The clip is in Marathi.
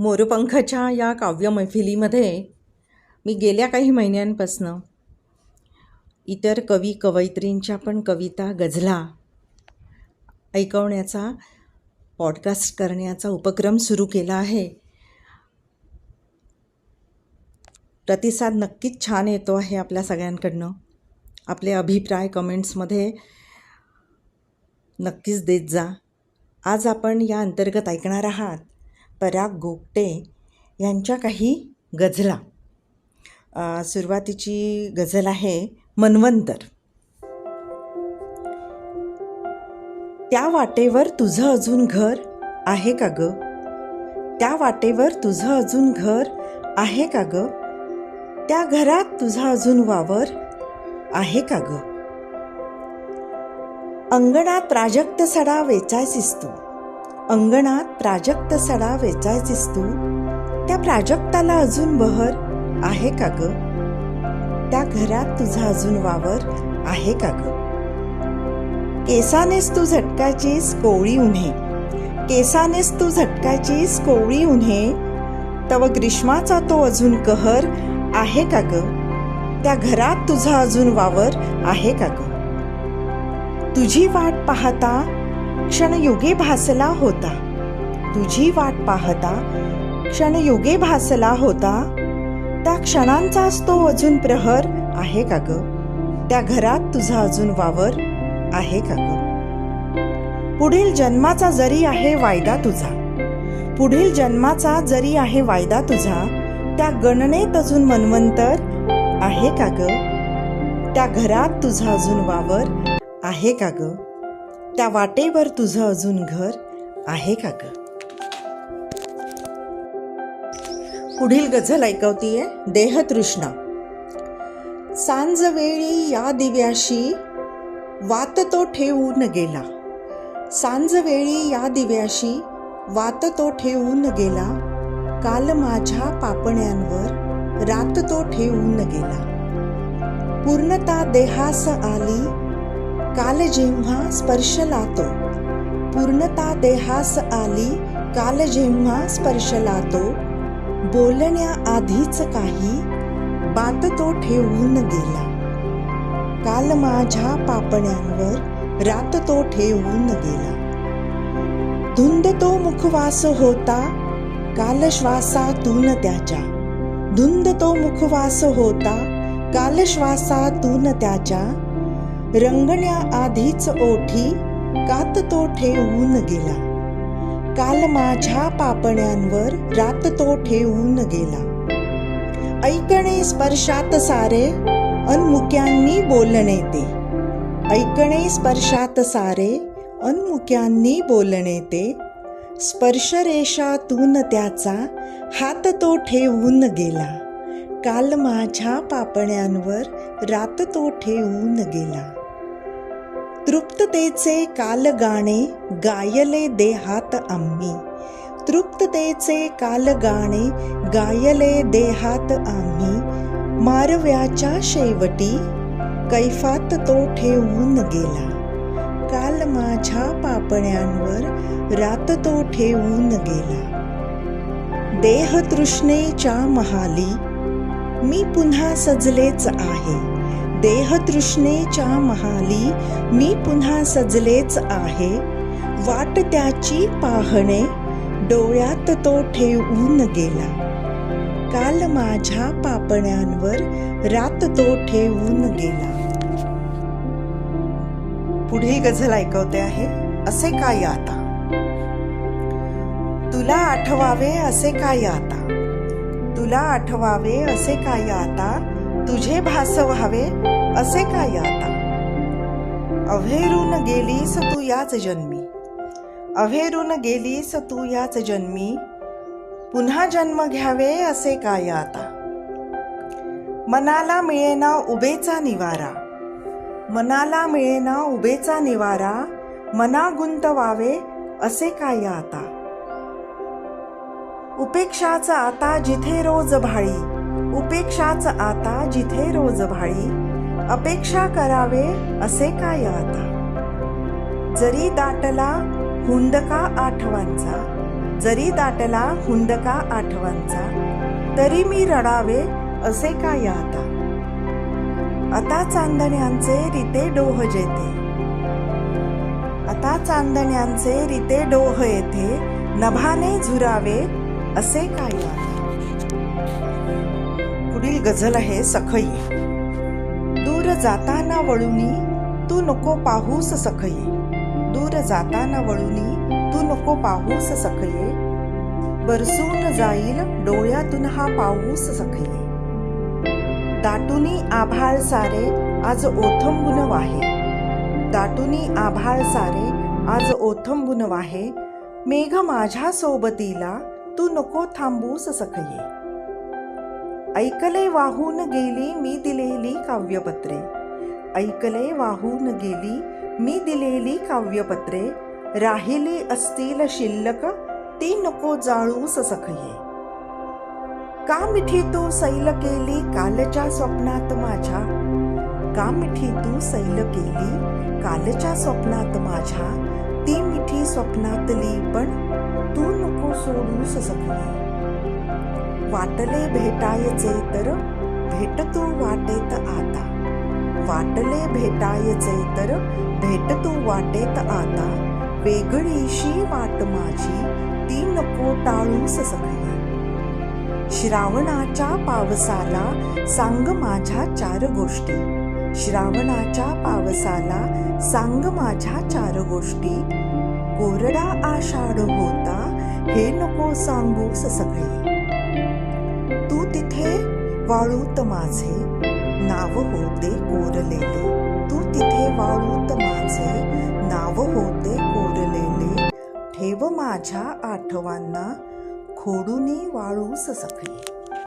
मोरपंखच्या या काव्य मैफिलीमध्ये मी गेल्या काही महिन्यांपासनं इतर कवी कवयित्रींच्या पण कविता गझला ऐकवण्याचा पॉडकास्ट करण्याचा उपक्रम सुरू केला आहे. प्रतिसाद नक्कीच छान येतो आहे आपल्या सगळ्यांकडनं. आपले अभिप्राय कमेंट्समध्ये नक्कीच देत जा. आज आपण या अंतर्गत ऐकणार आहात. पराग गोगटे यांच्या काही गझला. सुरुवातीची गझल आहे मनवंतर. त्या वाटेवर तुझं अजून घर आहे का ग? त्या वाटेवर तुझं अजून घर आहे का ग? त्या घरात तुझा अजून वावर आहे का ग? अंगणात प्राजक्त सडा वेचायचीस तू. अंगणात प्राजक्त सडा वेचायचीस तू? त्या प्राजक्ताला अजून बहर आहे का ग? त्या घरात तुझा अजून वावर आहे का ग? केसानेस तू झटकायचीस कोवळी उन्हे. केसानेस तू झटकायचीस कोवळी उन्हे. तव ग्रीष्माचा तो अजून कहर आहे का ग? त्या घरात तुझा अजून वावर आहे का ग? तुझी वाट पाहता क्षणयुगे भासला होता. तुझी वाट पाहता क्षणयुगे भासला होता. त्या क्षणांचाच तो अजून प्रहर आहे का ग? त्या घरात तुझा अजून वावर आहे का ग? पुढील जन्माचा जरी आहे वायदा तुझा. पुढील जन्माचा जरी आहे वायदा तुझा. त्या गणनेत अजून मनवंतर आहे का ग? त्या घरात तुझा अजून वावर आहे का ग? त्या वाटेवर तुझं अजून घर आहे का ग? पुढील गझल ऐकवतीये देहतृष्णा सांज वेळी या दिव्याशी वात तो ठेवून गेला. सांज वेळी या दिव्याशी वात तो ठेवून गेला. काल माझ्या पापण्यांवर रात तो ठेवून गेला. पूर्णता देहास आली काल जेव्हा स्पर्श लातो पूर्णता देहास आली काल जेव्हा स्पर्श लातो बोलण्याआधीच काही बात तो ठेवून गेला काल माझ्या पापण्यांवर रात तो ठेवून गेला धुंद तो मुखवास होता काल श्वासातून त्याच्या. धुंद तो मुखवास होता काल श्वासातून त्याच्या. रंगण्याआधीच ओठी कात तो ठेवून गेला. काल माझ्या पापण्यांवर रात तो ठेवून गेला. ऐकणे स्पर्शात सारे अनमुक्यांनी बोलणे ते. ऐकणे स्पर्शात सारे अनमुक्यांनी बोलणे ते. स्पर्शरेषातून त्याचा हात तो ठेवून गेला. काल माझ्या पापण्यांवर रात तो ठेवून गेला. तृप्ततेचे कालगाणे गायले देहात आम्ही. तृप्ततेचे कालगाणे गायले देहात आम्ही. मारव्याच्या शेवटी कैफात तो ठेवून गेला. काल माझ्या पापण्यांवर रात तो ठेवून गेला. देह तृष्णेच्या महाली मी पुन्हा सजलेच आहे. देहतृष्णेच्या महाली मी पुन्हा सजलेच आहे. वाट त्याची पाहणे डोळ्यात तो ठेवून गेला. काल माझ्या पापण्यांवर रात तो ठेवून गेला. पुढील गझल ऐकवते आहे असे काय आता? तुला आठवावे असे काय आता? तुला आठवावे असे काय आता? तुझे भास व्हावे असे काय आता? अभेरून गेलीस तू याच जन्मी. अभेरून गेलीस तू याच जन्मी. पुन्हा जन्म घ्यावे असे काय आता? मनाला मिळेना उभेचा निवारा. मनाला मिळेना उभेचा निवारा. मना गुंतवावे असे काय आता? उपेक्षाचा आता जिथे रोज भाळी. उपेक्षाच आता जिथे रोज भाळी अपेक्षा करावे असे काय आता? जरी दाटला हुंदका आठवांचा जरी दाटला हुंदका आठवांचा तरी मी रडावे असे काय आता? आता चांदण्यांचे रिते डोह जेते आता चांदण्यांचे रिते डोह येथे नभाने झुरावे असे काय आता? पुढील गझल आहे सखई. दूर जाताना वळूनी तू नको पाहूस सखई. दूर जाताना वळूनी तू नको पाहूस सखई. बरसून जाईल डोळ्यातून हा पाऊस सखई. दाटुनी आभाळ सारे आज ओथंबुन वाहे. दाटुनी आभाळ सारे आज ओथंबुन वाहे. मेघ माझ्या सोबतीला तू नको थांबूस सखये ऐकले वाहून गेली मी दिलेली काव्यपत्रे. ऐकले वाहून गेली मी दिलेली काव्यपत्रे. राहिली असतील शिल्लक ती नको जाळू सखये. का मिठी तू सैल केली कालच्या स्वप्नात माझ्या? का मिठी तू सैल केली कालच्या स्वप्नात माझ्या? ती मिठी स्वप्नातली पण तू नको सोडू सखये. वाटले भेटायचे तर भेटतो वाटेत आता. वाटले भेटायचे तर भेटतो वाटेत आता. वेगळीशी वाट माझी ती नको टाळूस सगळी श्रावणाच्या पावसाला सांग माझ्या चार गोष्टी. श्रावणाच्या पावसाला सांग माझ्या चार गोष्टी. कोरडा आषाढ होता हे नको सांगूस सगळे तिथे वाळूत माझे नाव होते कोरलेले. तू तिथे वाळूत माझे नाव होते कोरलेले. ठेव माझ्या आठवांना खोडूनी वाळूस सखळी